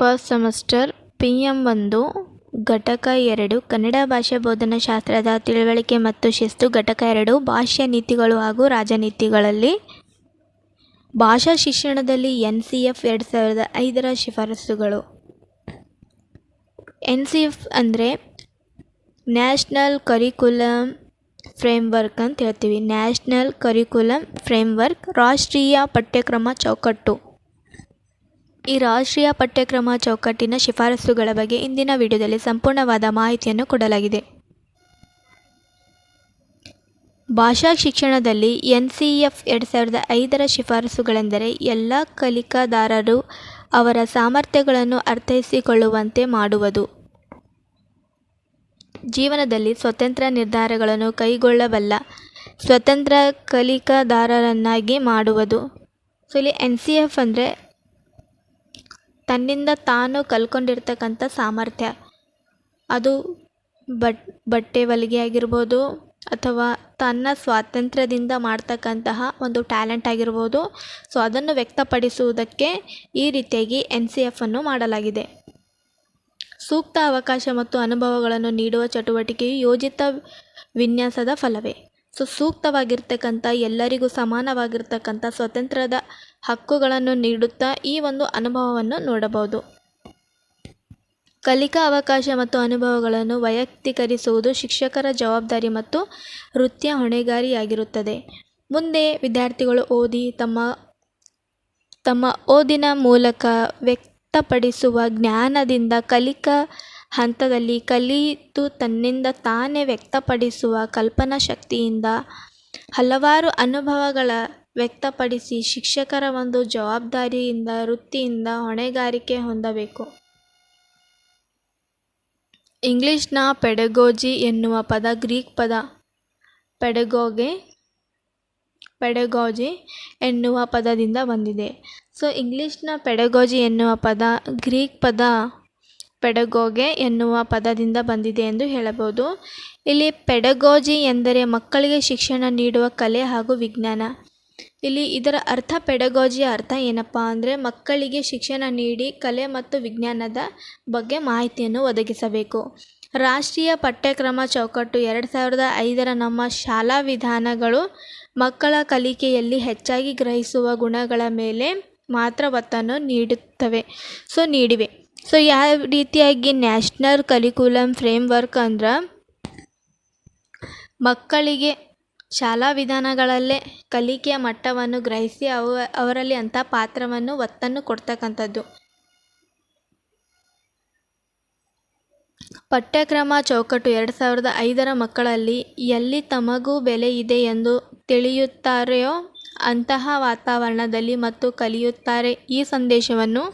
First semester P M ಒಂದು, ಘಟಕ ಎರಡು, ಕನ್ನಡ ಭಾಷಾ ಬೋಧನಾ ಶಾಸ್ತ್ರದ ತಿಳುವಳಿಕೆ ಮತ್ತು ಶಿಸ್ತು, ಘಟಕ ಎರಡು ಭಾಷಾ ನೀತಿಗಳು ಹಾಗೂ ರಾಜನೀತಿಗಳಲ್ಲಿ ಭಾಷಾ ಶಿಕ್ಷಣದಲ್ಲಿ ಎನ್ ಸಿ ಎಫ್ ಎರಡು ಸಾವಿರದ ಐದರ ಶಿಫಾರಸುಗಳು. ಎನ್ ಸಿ ಎಫ್ ಅಂದರೆ ನ್ಯಾಷನಲ್ ಕರಿಕ್ಯುಲಮ್ ಫ್ರೇಮ್ವರ್ಕ್ ಅಂತ ಹೇಳ್ತೀವಿ. ನ್ಯಾಷನಲ್ ಕರಿಕ್ಯುಲಮ್ ಫ್ರೇಮ್ವರ್ಕ್ ರಾಷ್ಟ್ರೀಯ ಪಠ್ಯಕ್ರಮ ಚೌಕಟ್ಟು. ಈ ರಾಷ್ಟ್ರೀಯ ಪಠ್ಯಕ್ರಮ ಚೌಕಟ್ಟಿನ ಶಿಫಾರಸುಗಳ ಬಗ್ಗೆ ಇಂದಿನ ವಿಡಿಯೋದಲ್ಲಿ ಸಂಪೂರ್ಣವಾದ ಮಾಹಿತಿಯನ್ನು ಕೊಡಲಾಗಿದೆ. ಭಾಷಾ ಶಿಕ್ಷಣದಲ್ಲಿ ಎನ್ ಸಿ ಎಫ್ ಎರಡು ಸಾವಿರದ ಐದರ ಶಿಫಾರಸುಗಳೆಂದರೆ ಎಲ್ಲ ಕಲಿಕಾದಾರರು ಅವರ ಸಾಮರ್ಥ್ಯಗಳನ್ನು ಅರ್ಥೈಸಿಕೊಳ್ಳುವಂತೆ ಮಾಡುವುದು. ಜೀವನದಲ್ಲಿ ಸ್ವತಂತ್ರ ನಿರ್ಧಾರಗಳನ್ನು ಕೈಗೊಳ್ಳಬಲ್ಲ ಸ್ವತಂತ್ರ ಕಲಿಕಾದಾರರನ್ನಾಗಿ ಮಾಡುವುದು. ಸೊ ಇಲ್ಲಿ ಎನ್ ಸಿ ಎಫ್ ಅಂದರೆ ತನ್ನಿಂದ ತಾನು ಕಲ್ಕೊಂಡಿರ್ತಕ್ಕಂಥ ಸಾಮರ್ಥ್ಯ. ಅದು ಬಟ್, ಬಟ್ಟೆ ಹೊಲಿಗೆ ಆಗಿರ್ಬೋದು ಅಥವಾ ತನ್ನ ಸ್ವಾತಂತ್ರ್ಯದಿಂದ ಮಾಡ್ತಕ್ಕಂತಹ ಒಂದು ಟ್ಯಾಲೆಂಟ್ ಆಗಿರ್ಬೋದು. ಸೊ, ಅದನ್ನು ವ್ಯಕ್ತಪಡಿಸುವುದಕ್ಕೆ ಈ ರೀತಿಯಾಗಿ ಎನ್ ಸಿ ಎಫನ್ನು ಮಾಡಲಾಗಿದೆ. ಸೂಕ್ತ ಅವಕಾಶ ಮತ್ತು ಅನುಭವಗಳನ್ನು ನೀಡುವ ಚಟುವಟಿಕೆಯು ಯೋಜಿತ ವಿನ್ಯಾಸದ ಫಲವೇ. ಸೊ ಸೂಕ್ತವಾಗಿರ್ತಕ್ಕಂಥ, ಎಲ್ಲರಿಗೂ ಸಮಾನವಾಗಿರ್ತಕ್ಕಂಥ ಸ್ವತಂತ್ರದ ಹಕ್ಕುಗಳನ್ನು ನೀಡುತ್ತಾ ಈ ಒಂದು ಅನುಭವವನ್ನು ನೋಡಬಹುದು. ಕಲಿಕಾ ಅವಕಾಶ ಮತ್ತು ಅನುಭವಗಳನ್ನು ವೈಯಕ್ತೀಕರಿಸುವುದು ಶಿಕ್ಷಕರ ಜವಾಬ್ದಾರಿ ಮತ್ತು ವೃತ್ತಿಯ ಹೊಣೆಗಾರಿಯಾಗಿರುತ್ತದೆ. ಮುಂದೆ ವಿದ್ಯಾರ್ಥಿಗಳು ಓದಿ ತಮ್ಮ ತಮ್ಮ ಓದಿನ ಮೂಲಕ ವ್ಯಕ್ತಪಡಿಸುವ ಜ್ಞಾನದಿಂದ ಕಲಿಕಾ ಹಂತದಲ್ಲಿ ಕಲಿತು ತನ್ನಿಂದ ತಾನೇ ವ್ಯಕ್ತಪಡಿಸುವ ಕಲ್ಪನಾ ಶಕ್ತಿಯಿಂದ ಹಲವಾರು ಅನುಭವಗಳ ವ್ಯಕ್ತಪಡಿಸಿ ಶಿಕ್ಷಕರ ಒಂದು ಜವಾಬ್ದಾರಿಯಿಂದ, ವೃತ್ತಿಯಿಂದ ಹೊಣೆಗಾರಿಕೆ ಹೊಂದಬೇಕು. ಇಂಗ್ಲಿಷ್ನ ಪೆಡಗೋಜಿ ಎನ್ನುವ ಪದ ಗ್ರೀಕ್ ಪದ ಪೆಡಗೋಗೆ, ಪೆಡಗೋಜಿ ಎನ್ನುವ ಪದದಿಂದ ಬಂದಿದೆ. ಸೊ ಇಂಗ್ಲಿಷ್ನ ಪೆಡಗೋಜಿ ಎನ್ನುವ ಪದ ಗ್ರೀಕ್ ಪದ ಪೆಡಗೋಗೆ ಎನ್ನುವ ಪದದಿಂದ ಬಂದಿದೆ ಎಂದು ಹೇಳಬಹುದು. ಇಲ್ಲಿ ಪೆಡಗೋಜಿ ಎಂದರೆ ಮಕ್ಕಳಿಗೆ ಶಿಕ್ಷಣ ನೀಡುವ ಕಲೆ ಹಾಗೂ ವಿಜ್ಞಾನ. ಇಲ್ಲಿ ಇದರ ಅರ್ಥ ಪೆಡಗೋಜಿಯ ಅರ್ಥ ಏನಪ್ಪ ಅಂದರೆ ಮಕ್ಕಳಿಗೆ ಶಿಕ್ಷಣ ನೀಡಿ ಕಲೆ ಮತ್ತು ವಿಜ್ಞಾನದ ಬಗ್ಗೆ ಮಾಹಿತಿಯನ್ನು ಒದಗಿಸಬೇಕು. ರಾಷ್ಟ್ರೀಯ ಪಠ್ಯಕ್ರಮ ಚೌಕಟ್ಟು ಎರಡು ಸಾವಿರದ ಐದರ ನಮ್ಮ ಶಾಲಾ ವಿಧಾನಗಳು ಮಕ್ಕಳ ಕಲಿಕೆಯಲ್ಲಿ ಹೆಚ್ಚಾಗಿ ಗ್ರಹಿಸುವ ಗುಣಗಳ ಮೇಲೆ ಮಾತ್ರ ಒತ್ತನ್ನು ನೀಡುತ್ತವೆ. ಸೊ, ನೀಡಿವೆ. ಸೊ ಯಾವ ರೀತಿಯಾಗಿ ನ್ಯಾಷನಲ್ ಕರಿಕ್ಯುಲಮ್ ಫ್ರೇಮ್ವರ್ಕ್ ಅಂದ್ರೆ ಮಕ್ಕಳಿಗೆ ಶಾಲಾ ವಿಧಾನಗಳಲ್ಲೇ ಕಲಿಕೆಯ ಮಟ್ಟವನ್ನು ಗ್ರಹಿಸಿ ಅವ, ಅವರಲ್ಲಿ ಅಂಥ ಪಾತ್ರವನ್ನು, ಒತ್ತನ್ನು ಕೊಡ್ತಕ್ಕಂಥದ್ದು. ಪಠ್ಯಕ್ರಮ ಚೌಕಟ್ಟು ಎರಡು ಸಾವಿರದ ಐದರ ಮಕ್ಕಳಲ್ಲಿ ಎಲ್ಲಿ ತಮಗೂ ಬೆಲೆ ಇದೆ ಎಂದು ತಿಳಿಯುತ್ತಾರೆಯೋ ಅಂತಹ ವಾತಾವರಣದಲ್ಲಿ ಮತ್ತು ಕಲಿಯುತ್ತಾರೆ ಈ ಸಂದೇಶವನ್ನು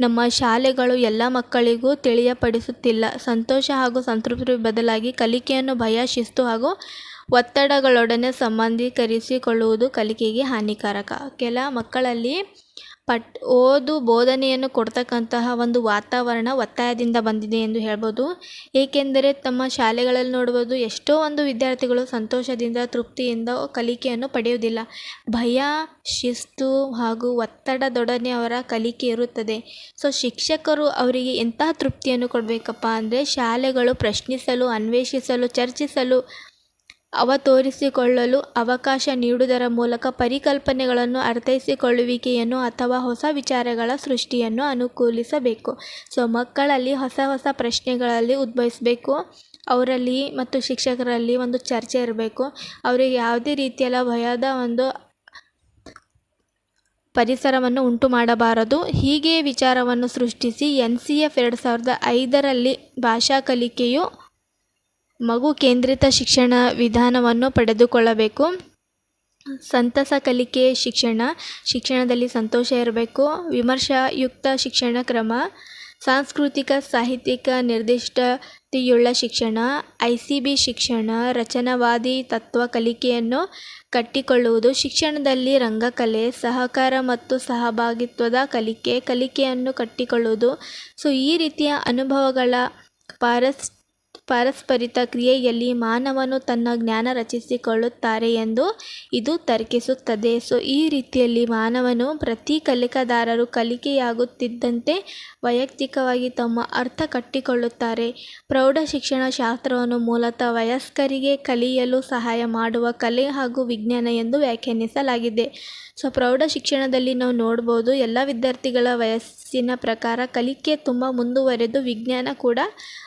ನಮ್ಮ ಶಾಲೆಗಳು ಎಲ್ಲ ಮಕ್ಕಳಿಗೂ ತಿಳಿಯಪಡಿಸುತ್ತಿಲ್ಲ. ಸಂತೋಷ ಹಾಗೂ ಸಂತೃಪ್ತಿ ಬದಲಾಗಿ ಕಲಿಕೆಯನ್ನು ಭಯ, ಶಿಸ್ತು ಹಾಗೂ ಒತ್ತಡಗಳೊಡನೆ ಸಂಬಂಧೀಕರಿಸಿಕೊಳ್ಳುವುದು ಕಲಿಕೆಗೆ ಹಾನಿಕಾರಕ. ಕೆಲ ಮಕ್ಕಳಲ್ಲಿ ಪಟ್, ಓದು ಬೋಧನೆಯನ್ನು ಕೊಡ್ತಕ್ಕಂತಹ ಒಂದು ವಾತಾವರಣ ಒತ್ತಾಯದಿಂದ ಬಂದಿದೆ ಎಂದು ಹೇಳ್ಬೋದು. ಏಕೆಂದರೆ ತಮ್ಮ ಶಾಲೆಗಳಲ್ಲಿ ನೋಡ್ಬೋದು ಎಷ್ಟೋ ಒಂದು ವಿದ್ಯಾರ್ಥಿಗಳು ಸಂತೋಷದಿಂದ, ತೃಪ್ತಿಯಿಂದ ಕಲಿಕೆಯನ್ನು ಪಡೆಯುವುದಿಲ್ಲ. ಭಯ, ಶಿಸ್ತು ಹಾಗೂ ಒತ್ತಡದೊಡನೆ ಅವರ ಕಲಿಕೆ ಇರುತ್ತದೆ. ಸೊ, ಶಿಕ್ಷಕರು ಅವರಿಗೆ ಎಂತಹ ತೃಪ್ತಿಯನ್ನು ಕೊಡಬೇಕಪ್ಪ ಅಂದರೆ ಶಾಲೆಗಳು ಪ್ರಶ್ನಿಸಲು, ಅನ್ವೇಷಿಸಲು, ಚರ್ಚಿಸಲು ಅವ ತೋರಿಸಿಕೊಳ್ಳಲು ಅವಕಾಶ ನೀಡುವುದರ ಮೂಲಕ ಪರಿಕಲ್ಪನೆಗಳನ್ನು ಅರ್ಥೈಸಿಕೊಳ್ಳುವಿಕೆಯನ್ನು ಅಥವಾ ಹೊಸ ವಿಚಾರಗಳ ಸೃಷ್ಟಿಯನ್ನು ಅನುಕೂಲಿಸಬೇಕು. ಸೊ, ಮಕ್ಕಳಲ್ಲಿ ಹೊಸ ಹೊಸ ಪ್ರಶ್ನೆಗಳಲ್ಲಿ ಉದ್ಭವಿಸಬೇಕು. ಅವರಲ್ಲಿ ಮತ್ತು ಶಿಕ್ಷಕರಲ್ಲಿ ಒಂದು ಚರ್ಚೆ ಇರಬೇಕು. ಅವರಿಗೆ ಯಾವುದೇ ರೀತಿಯಲ್ಲ ಭಯದ ಒಂದು ಪರಿಸರವನ್ನು ಉಂಟು ಮಾಡಬಾರದು. ಹೀಗೆ ವಿಚಾರವನ್ನು ಸೃಷ್ಟಿಸಿ ಎನ್ ಸಿ ಎಫ್ ಎರಡು ಸಾವಿರದ ಐದರಲ್ಲಿ ಭಾಷಾ ಕಲಿಕೆಯು ಮಗು ಕೇಂದ್ರಿತ ಶಿಕ್ಷಣ ವಿಧಾನವನ್ನು ಪಡೆದುಕೊಳ್ಳಬೇಕು. ಸಂತಸ ಕಲಿಕೆ ಶಿಕ್ಷಣ, ಶಿಕ್ಷಣದಲ್ಲಿ ಸಂತೋಷ ಇರಬೇಕು. ವಿಮರ್ಶಾಯುಕ್ತ ಶಿಕ್ಷಣ ಕ್ರಮ, ಸಾಂಸ್ಕೃತಿಕ ಸಾಹಿತ್ಯಿಕ ನಿರ್ದಿಷ್ಟತೆಯುಳ್ಳ ಶಿಕ್ಷಣ, ಐ ಸಿ ಬಿ ಶಿಕ್ಷಣ, ರಚನಾವಾದಿ ತತ್ವ ಕಲಿಕೆಯನ್ನು ಕಟ್ಟಿಕೊಳ್ಳುವುದು, ಶಿಕ್ಷಣದಲ್ಲಿ ರಂಗಕಲೆ, ಸಹಕಾರ ಮತ್ತು ಸಹಭಾಗಿತ್ವದ ಕಲಿಕೆ, ಕಲಿಕೆಯನ್ನು ಕಟ್ಟಿಕೊಳ್ಳುವುದು. ಸೊ, ಈ ರೀತಿಯ ಅನುಭವಗಳ ಪಾರಸ್ ಪಾರಸ್ಪರಿಕ ಕ್ರಿಯೆಯಲ್ಲಿ ಮಾನವನು ತನ್ನ ಜ್ಞಾನ ರಚಿಸಿಕೊಳ್ಳುತ್ತಾರೆ ಎಂದು ಇದು ತರ್ಕಿಸುತ್ತದೆ. ಸೊ, ಈ ರೀತಿಯಲ್ಲಿ ಮಾನವನು ಪ್ರತಿ ಕಲಿಕೆದಾರರು ಕಲಿಕೆಯಾಗುತ್ತಿದ್ದಂತೆ ವೈಯಕ್ತಿಕವಾಗಿ ತಮ್ಮ ಅರ್ಥ ಕಟ್ಟಿಕೊಳ್ಳುತ್ತಾರೆ. ಪ್ರೌಢ ಶಿಕ್ಷಣ ಶಾಸ್ತ್ರವನ್ನು ಮೂಲತಃ ವಯಸ್ಕರಿಗೆ ಕಲಿಯಲು ಸಹಾಯ ಮಾಡುವ ಕಲೆ ಹಾಗೂ ವಿಜ್ಞಾನ ಎಂದು ವ್ಯಾಖ್ಯಾನಿಸಲಾಗಿದೆ. ಸೊ, ಪ್ರೌಢ ಶಿಕ್ಷಣದಲ್ಲಿ ನಾವು ನೋಡ್ಬೋದು, ಎಲ್ಲ ವಿದ್ಯಾರ್ಥಿಗಳ ವಯಸ್ಸಿನ ಪ್ರಕಾರ ಕಲಿಕೆ ತುಂಬ ಮುಂದುವರೆದು ವಿಜ್ಞಾನ ಕೂಡ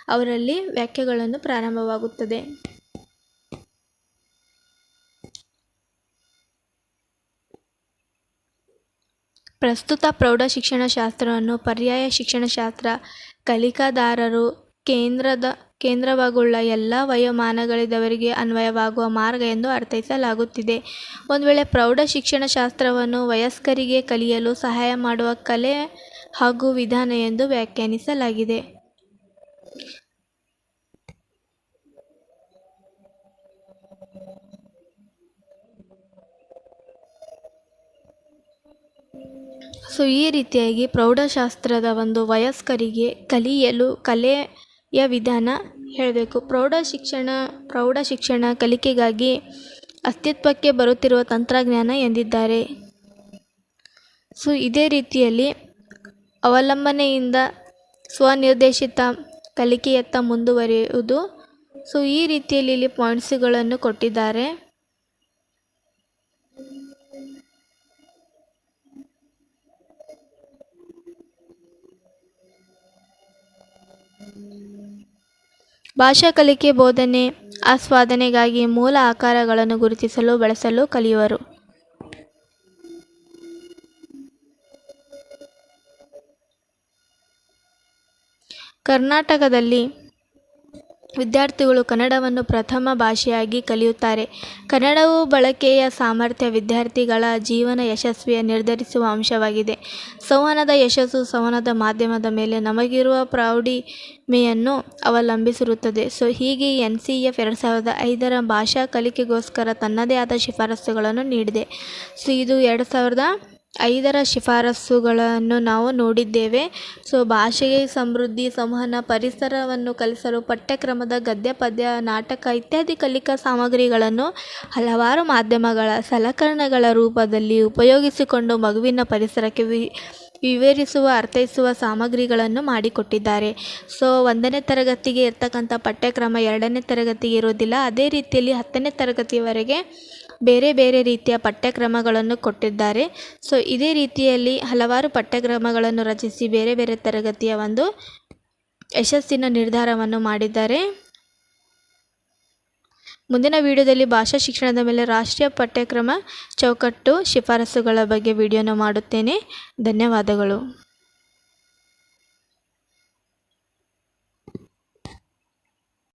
ಅವರಲ್ಲಿ ವ್ಯಾಖ್ಯೆಗಳನ್ನು ಪ್ರಾರಂಭವಾಗುತ್ತದೆ. ಪ್ರಸ್ತುತ ಪ್ರೌಢ ಶಿಕ್ಷಣಶಾಸ್ತ್ರವನ್ನು ಪರ್ಯಾಯ ಶಿಕ್ಷಣಶಾಸ್ತ್ರ ಕಲಿಕಾದಾರರು ಕೇಂದ್ರದ, ಕೇಂದ್ರವಾಗುಳ್ಳ ಎಲ್ಲ ವಯೋಮಾನಗಳಿದವರಿಗೆ ಅನ್ವಯವಾಗುವ ಮಾರ್ಗ ಎಂದು ಅರ್ಥೈಸಲಾಗುತ್ತಿದೆ. ಒಂದು ವೇಳೆ ಪ್ರೌಢ ಶಿಕ್ಷಣಶಾಸ್ತ್ರವನ್ನು ವಯಸ್ಕರಿಗೆ ಕಲಿಯಲು ಸಹಾಯ ಮಾಡುವ ಕಲೆ ಹಾಗೂ ವಿಧಾನ ಎಂದು ವ್ಯಾಖ್ಯಾನಿಸಲಾಗಿದೆ. ಸೊ ಈ ರೀತಿಯಾಗಿ ಪ್ರೌಢಶಾಸ್ತ್ರದ ಒಂದು ವಯಸ್ಕರಿಗೆ ಕಲಿಯಲು ಕಲೆಯ ವಿಧಾನ ಹೇಳಬೇಕು. ಪ್ರೌಢ ಶಿಕ್ಷಣ ಪ್ರೌಢ ಶಿಕ್ಷಣ ಕಲಿಕೆಗಾಗಿ ಅಸ್ತಿತ್ವಕ್ಕೆ ಬರುತ್ತಿರುವ ತಂತ್ರಜ್ಞಾನ ಎಂದಿದ್ದಾರೆ. ಸೊ ಇದೇ ರೀತಿಯಲ್ಲಿ ಅವಲಂಬನೆಯಿಂದ ಸ್ವನಿರ್ದೇಶಿತ ಕಲಿಕೆಯತ್ತ ಮುಂದುವರಿಯುವುದು. ಸೊ ಈ ರೀತಿಯಲ್ಲಿ ಇಲ್ಲಿ ಪಾಯಿಂಟ್ಸ್ಗಳನ್ನು ಕೊಟ್ಟಿದ್ದಾರೆ. ಭಾಷಾ ಕಲಿಕೆ ಬೋಧನೆ ಆಸ್ವಾದನೆಗಾಗಿ ಮೂಲ ಆಕಾರಗಳನ್ನು ಗುರುತಿಸಲು ಬಳಸಲು ಕಲಿಯುವರು. ಕರ್ನಾಟಕದಲ್ಲಿ ವಿದ್ಯಾರ್ಥಿಗಳು ಕನ್ನಡವನ್ನು ಪ್ರಥಮ ಭಾಷೆಯಾಗಿ ಕಲಿಯುತ್ತಾರೆ. ಕನ್ನಡವು ಬಳಕೆಯ ಸಾಮರ್ಥ್ಯ ವಿದ್ಯಾರ್ಥಿಗಳ ಜೀವನ ಯಶಸ್ವಿಯ ನಿರ್ಧರಿಸುವ ಅಂಶವಾಗಿದೆ. ಸಂವಹನದ ಯಶಸ್ಸು ಸಂವಹನದ ಮಾಧ್ಯಮದ ಮೇಲೆ ನಮಗಿರುವ ಪ್ರೌಢಿಮೆಯನ್ನು ಅವಲಂಬಿಸಿರುತ್ತದೆ. ಸೊ, ಹೀಗೆ ಎನ್ ಸಿ ಎಫ್ ಎರಡು ಸಾವಿರದ ಐದರ ಭಾಷಾ ಕಲಿಕೆಗೋಸ್ಕರ ತನ್ನದೇ ಆದ ಶಿಫಾರಸುಗಳನ್ನು ನೀಡಿದೆ. ಸೊ, ಇದು ಎರಡು ಸಾವಿರದ ಐದರ ಶಿಫಾರಸುಗಳನ್ನು ನಾವು ನೋಡಿದ್ದೇವೆ. ಸೊ, ಭಾಷೆಗೆ ಸಮೃದ್ಧಿ, ಸಂವಹನ, ಪರಿಸರವನ್ನು ಕಲಿಸಲು ಪಠ್ಯಕ್ರಮದ ಗದ್ಯ ಪದ್ಯ ನಾಟಕ ಇತ್ಯಾದಿ ಕಲಿಕಾ ಸಾಮಗ್ರಿಗಳನ್ನು ಹಲವಾರು ಮಾಧ್ಯಮಗಳ ಸಲಕರಣೆಗಳ ರೂಪದಲ್ಲಿ ಉಪಯೋಗಿಸಿಕೊಂಡು ಮಗುವಿನ ಪರಿಸರಕ್ಕೆ ವಿ, ವಿವರಿಸುವ, ಅರ್ಥೈಸುವ ಸಾಮಗ್ರಿಗಳನ್ನು ಮಾಡಿಕೊಟ್ಟಿದ್ದಾರೆ. ಸೊ, ಒಂದನೇ ತರಗತಿಗೆ ಇರ್ತಕ್ಕಂಥ ಪಠ್ಯಕ್ರಮ ಎರಡನೇ ತರಗತಿಗೆ ಇರೋದಿಲ್ಲ ಅದೇ ರೀತಿಯಲ್ಲಿ ಹತ್ತನೇ ತರಗತಿಯವರೆಗೆ ಬೇರೆ ಬೇರೆ ರೀತಿಯ ಪಠ್ಯಕ್ರಮಗಳನ್ನು ಕೊಟ್ಟಿದ್ದಾರೆ. ಸೊ ಇದೇ ರೀತಿಯಲ್ಲಿ ಹಲವಾರು ಪಠ್ಯಕ್ರಮಗಳನ್ನು ರಚಿಸಿ ಬೇರೆ ಬೇರೆ ತರಗತಿಯ ಒಂದು ಯಶಸ್ಸಿನ ನಿರ್ಧಾರವನ್ನು ಮಾಡಿದ್ದಾರೆ. ಮುಂದಿನ ವಿಡಿಯೋದಲ್ಲಿ ಭಾಷಾ ಶಿಕ್ಷಣದ ಮೇಲೆ ರಾಷ್ಟ್ರೀಯ ಪಠ್ಯಕ್ರಮ ಚೌಕಟ್ಟು ಶಿಫಾರಸುಗಳ ಬಗ್ಗೆ ವಿಡಿಯೋನ ಮಾಡುತ್ತೇನೆ. ಧನ್ಯವಾದಗಳು.